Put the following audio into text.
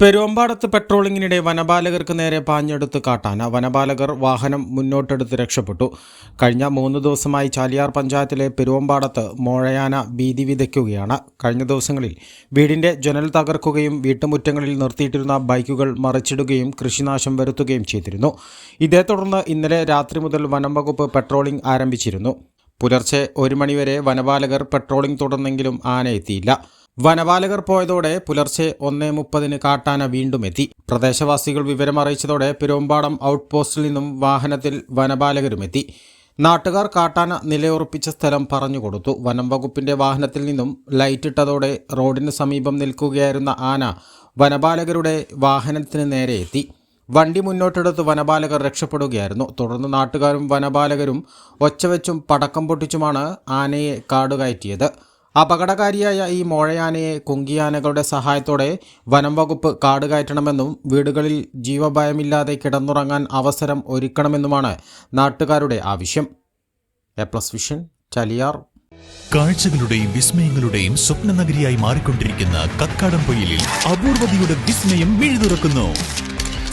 പെരുവമ്പാടത്ത് പെട്രോളിങ്ങിനിടെ വനപാലകർക്ക് നേരെ പാഞ്ഞെടുത്ത് കാട്ടാന. വനപാലകർ വാഹനം മുന്നോട്ടെടുത്ത് രക്ഷപ്പെട്ടു. കഴിഞ്ഞ മൂന്ന് ദിവസമായി ചാലിയാർ പഞ്ചായത്തിലെ പെരുവമ്പാടത്ത് മോഴയാന ഭീതി വിതയ്ക്കുകയാണ്. കഴിഞ്ഞ ദിവസങ്ങളിൽ വീടിന്റെ ജനൽ തകർക്കുകയും വീട്ടുമുറ്റങ്ങളിൽ നിർത്തിയിട്ടിരുന്ന ബൈക്കുകൾ മറിച്ചിടുകയും കൃഷിനാശം വരുത്തുകയും ചെയ്തിരുന്നു. ഇതേ തുടർന്ന് ഇന്നലെ രാത്രി മുതൽ വനം വകുപ്പ് പെട്രോളിംഗ് ആരംഭിച്ചിരുന്നു. പുലർച്ചെ ഒരു മണിവരെ വനപാലകർ പെട്രോളിംഗ് തുടർന്നെങ്കിലും ആന എത്തിയില്ല വനപാലകർ പോയതോടെ പുലർച്ചെ ഒന്നേ മുപ്പതിന് കാട്ടാന വീണ്ടും എത്തി. പ്രദേശവാസികൾ വിവരമറിയിച്ചതോടെ പെരുമ്പാടം ഔട്ട് പോസ്റ്റിൽ നിന്നും വാഹനത്തിൽ വനപാലകരും എത്തി. നാട്ടുകാർ കാട്ടാന നിലയുറപ്പിച്ച സ്ഥലം പറഞ്ഞു കൊടുത്തു. വനം വകുപ്പിന്റെ വാഹനത്തിൽ നിന്നും ലൈറ്റിട്ടതോടെ റോഡിന് സമീപം നിൽക്കുകയായിരുന്ന ആന വനപാലകരുടെ വാഹനത്തിന് നേരെ എത്തി. വണ്ടി മുന്നോട്ടെടുത്ത് വനപാലകർ രക്ഷപ്പെടുകയായിരുന്നു. തുടർന്ന് നാട്ടുകാരും വനപാലകരും ഒച്ചവെച്ചും പടക്കം പൊട്ടിച്ചുമാണ് ആനയെ കാടുകയറ്റിയത് അപകടകാരിയായ ഈ മോഴയാനയെ കുങ്കിയാനകളുടെ സഹായത്തോടെ വനം വകുപ്പ് കാടുകയറ്റണമെന്നും വീടുകളിൽ ജീവഭയമില്ലാതെ കിടന്നുറങ്ങാൻ അവസരം ഒരുക്കണമെന്നുമാണ് നാട്ടുകാരുടെ ആവശ്യം. A plus vision Chaliyar. കാഴ്ചകളുടെയും വിസ്മയങ്ങളുടെയും സ്വപ്ന നഗരിയായി മാറിക്കൊണ്ടിരിക്കുന്ന കക്കാടം പൊയിലിൽ അപൂർവതയുടെ വിസ്മയം മിഴുതുറക്കുന്നു.